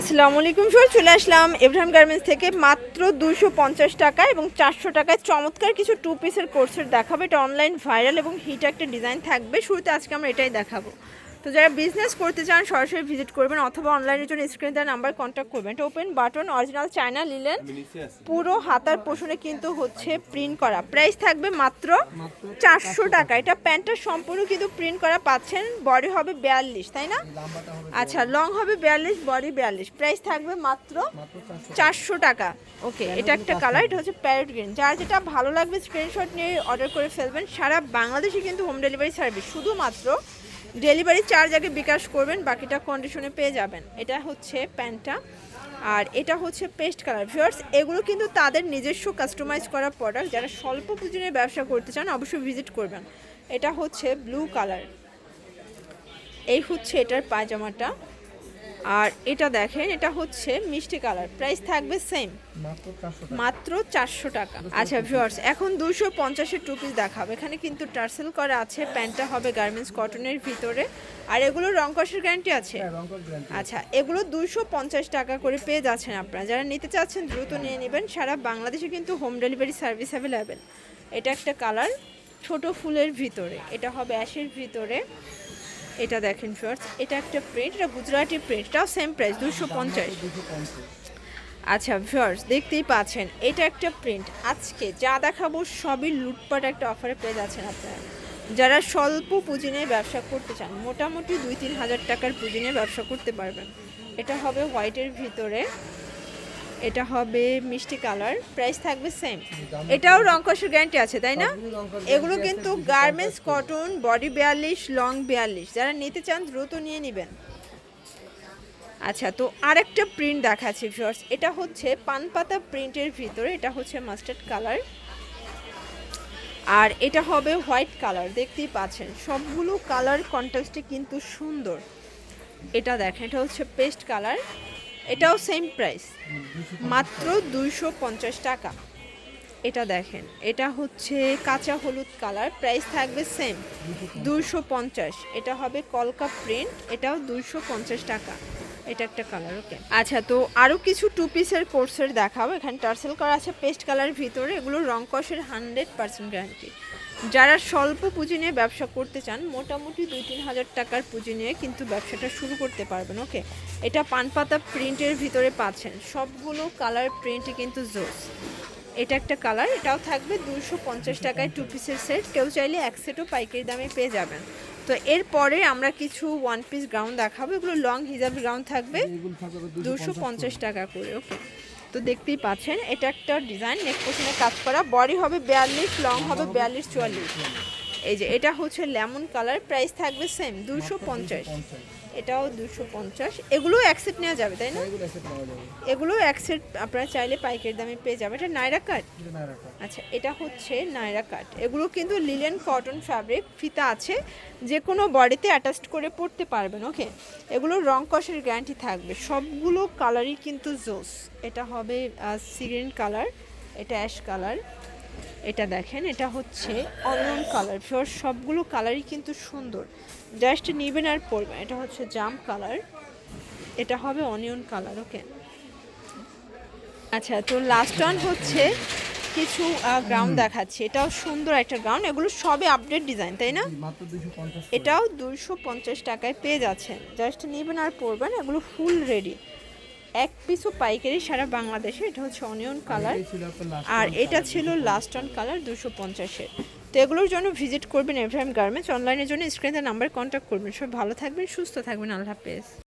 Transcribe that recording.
আসসালামু আলাইকুম সর চলে আসলাম এব্রাহিম গার্মেন্টস থেকে মাত্র দুশো পঞ্চাশ টাকা এবং চারশো টাকায় চমৎকার কিছু টু পিসের কোর্সের দেখাবো। এটা অনলাইন ভাইরাল এবং হিট একটা ডিজাইন থাকবে। শুরুতে আজকে আমরা এটাই দেখাবো। তো যারা বিজনেস করতে চান সরাসরি ভিজিট করবেন অথবা অনলাইনের জন্য স্ক্রিনে দেওয়া নাম্বার কন্ট্যাক্ট করবেন। এটা open button original China linen পুরো হাতার পোষণে কিন্তু হচ্ছে প্রিন্ট করা। প্রাইস থাকবে মাত্র চারশো টাকা। এটা প্যান্টটা সম্পূর্ণ কিন্তু প্রিন্ট করা পাচ্ছেন বডি হবে বিয়াল্লিশ তাই না? আচ্ছা লং হবে বিয়াল্লিশ বডি বিয়াল্লিশ। প্রাইস থাকবে মাত্র চারশো টাকা। ওকে এটা একটা কালার এটা হচ্ছে প্যারেট গ্রিন যার যেটা ভালো লাগবে স্ক্রিনশট নিয়ে অর্ডার করে ফেলবেন। সারা বাংলাদেশে কিন্তু হোম ডেলিভারি সার্ভিস শুধুমাত্র ডেলিভারি চার্জ আগে বিকাশ করবেন, বাকিটা কন্ডিশনে পেয়ে যাবেন। এটা হচ্ছে প্যান্টটা, আর এটা হচ্ছে পেস্ট কালার ভিউয়ার্স এগুলো কিন্তু তাদের নিজস্ব কাস্টমাইজ করা প্রোডাক্ট যারা স্বল্প পুঁজি নিয়ে ব্যবসা করতে চান, অবশ্যই ভিজিট করবেন। এটা হচ্ছে ব্লু কালার এই হচ্ছে এটার পায়জামাটা। আর এটা দেখেন এটা হচ্ছে মিষ্টি কালার। প্রাইস থাকবে সেম মাত্র চারশো টাকা। আচ্ছা ভিউয়ার্স এখন দুশো পঞ্চাশের টু পিস দেখাবো। এখানে কিন্তু টার্সেল করা আছে প্যান্টটা হবে গার্মেন্টস কটনের ভিতরে। আর এগুলো রং কষের গ্যারান্টি আছে? আচ্ছা এগুলো দুশো পঞ্চাশ টাকা করে পেয়ে যাচ্ছেন আপনারা। যারা নিতে চাচ্ছেন দ্রুত নিয়ে নেবেন। সারা বাংলাদেশে কিন্তু হোম ডেলিভারি সার্ভিস অ্যাভেলেবেল এটা একটা কালার ছোট ফুলের ভিতরে। এটা হবে অ্যাশের ভিতরে। এটা দেখেন ফার্স্ট এটা একটা প্রিন্ট এটা গুজরাটি প্রিন্ট এটাও সেম প্রাইস দুশো পঞ্চাশ। আচ্ছা ভিউয়ার্স দেখতেই পাচ্ছেন, এটা একটা প্রিন্ট আজকে যা দেখাবো সবই লুটপাট একটা অফারে পেয়ে যাচ্ছেন আপনারা। যারা স্বল্প পুঁজি নিয়ে ব্যবসা করতে চান, মোটামুটি দুই তিন হাজার টাকার পুঁজি নিয়ে ব্যবসা করতে পারবেন। এটা হবে হোয়াইটের ভিতরে। এটা হবে মিষ্টি কালার প্রাইস থাকবে সেম এটাও রং রংকশের গ্যারান্টি আছে তাই না? কষের এগুলো কিন্তু গার্মেন্টস কটন বডি বিয়াল্লিশ লং বিয়াল্লিশ। যারা নিতে চান দ্রুত নিয়ে নেবেন। আচ্ছা তো আরেকটা প্রিন্ট দেখাচ্ছি ভিউয়ার্স এটা হচ্ছে পানপাতা প্রিন্টের ভিতরে এটা হচ্ছে মাস্টার্ড কালার আর এটা হবে হোয়াইট কালার দেখতেই পাচ্ছেন। সবগুলো কালার কন্ট্রাস্টে কিন্তু সুন্দর। এটা দেখেন এটা হচ্ছে পেস্ট কালার এটাও সেম প্রাইস মাত্র দুইশো পঞ্চাশ টাকা। এটা দেখেন, এটা হচ্ছে কাঁচা হলুদ কালার প্রাইস থাকবে সেম দুইশো পঞ্চাশ, এটা হবে কলকা প্রিন্ট এটাও দুইশো পঞ্চাশ টাকা। এটা একটা কালার ওকে আচ্ছা তো আরও কিছু টু পিসের কোর্সের দেখাবো। এখানে টার্সেল করা আছে, পেস্ট কালার ভিতরে, এগুলো রং কষের হান্ড্রেড পার্সেন্ট গ্যারান্টি যারা স্বল্প পুঁজি নিয়ে ব্যবসা করতে চান মোটামুটি দুই তিন হাজার টাকার পুঁজি নিয়ে কিন্তু ব্যবসাটা শুরু করতে পারবেন ওকে? এটা পানপাতা প্রিন্টের ভিতরে পাচ্ছেন। সবগুলো কালার প্রিন্টই কিন্তু জোস। এটা একটা কালার এটাও থাকবে দুশো পঞ্চাশ টাকায় টু পিসের সেট কেউ চাইলে এক সেটও পাইকারি দামে পেয়ে যাবেন। তো এরপরে আমরা কিছু ওয়ান পিস গ্রাউন্ড দেখাবো। এগুলো লং হিজাব গ্রাউন্ড থাকবে থাকবে দুশো পঞ্চাশ টাকা করে ওকে? তো দেখতেই পাচ্ছেন, এটা একটা ডিজাইন নেক পোশনে কাজ করা। বডি হবে বিয়াল্লিশ লং হবে বিয়াল্লিশ, চুয়াল্লিশ। এই যে, এটা হচ্ছে লেমন কালার প্রাইস থাকবে সেম দুশো পঞ্চাশ। এটাও দুশো পঞ্চাশ। এগুলো অ্যাকসেপ্ট নেওয়া যাবে তাই না? এগুলো এগুলো অ্যাকসেপ্ট আপনারা চাইলে পাইকারি দামে পেয়ে যাবে এটা নাইরা কাট আচ্ছা এটা হচ্ছে নাইরা কাট এগুলো কিন্তু লিলেন কটন ফ্যাব্রিক ফিতা আছে। যে কোনো বডিতে অ্যাটাচড করে পরতে পারবেন ওকে? এগুলো রং কষের গ্যারান্টি থাকবে। সবগুলো কালারই কিন্তু জোস। এটা হবে সিগ্রিন কালার এটা অ্যাশ কালার। এটা দেখেন এটা হচ্ছে অনিয়ন কালার ফিওর সবগুলো কালারই কিন্তু সুন্দর। জাস্ট নিবেন আর পরবেন। এটা হচ্ছে জাম কালার এটা হবে অনিয়ন কালার ওকে আচ্ছা তো লাস্ট ওয়ান হচ্ছে কিছু গ্রাউন্ড দেখাচ্ছি। এটাও সুন্দর একটা গ্রাউন্ড এগুলো সবে আপডেট ডিজাইন তাই না? এটাও দুইশো পঞ্চাশ টাকায় পেয়ে যাচ্ছেন। জাস্ট নেবেন আর পরবেন। এগুলো ফুল রেডি এক পিসও পাইকারি সারা বাংলাদেশে এটা হচ্ছে অনিয়ন কালার আর এটা ছিল লাস্ট অন কালার দুশো পঞ্চাশের। তো এগুলোর জন্য ভিজিট করবেন এভ্রাহিম গার্মেন্টস অনলাইনের জন্য স্ক্রিনে নাম্বার কন্ট্যাক্ট করবেন। সব ভালো থাকবেন সুস্থ থাকবেন। আল্লাহ হাফেজ।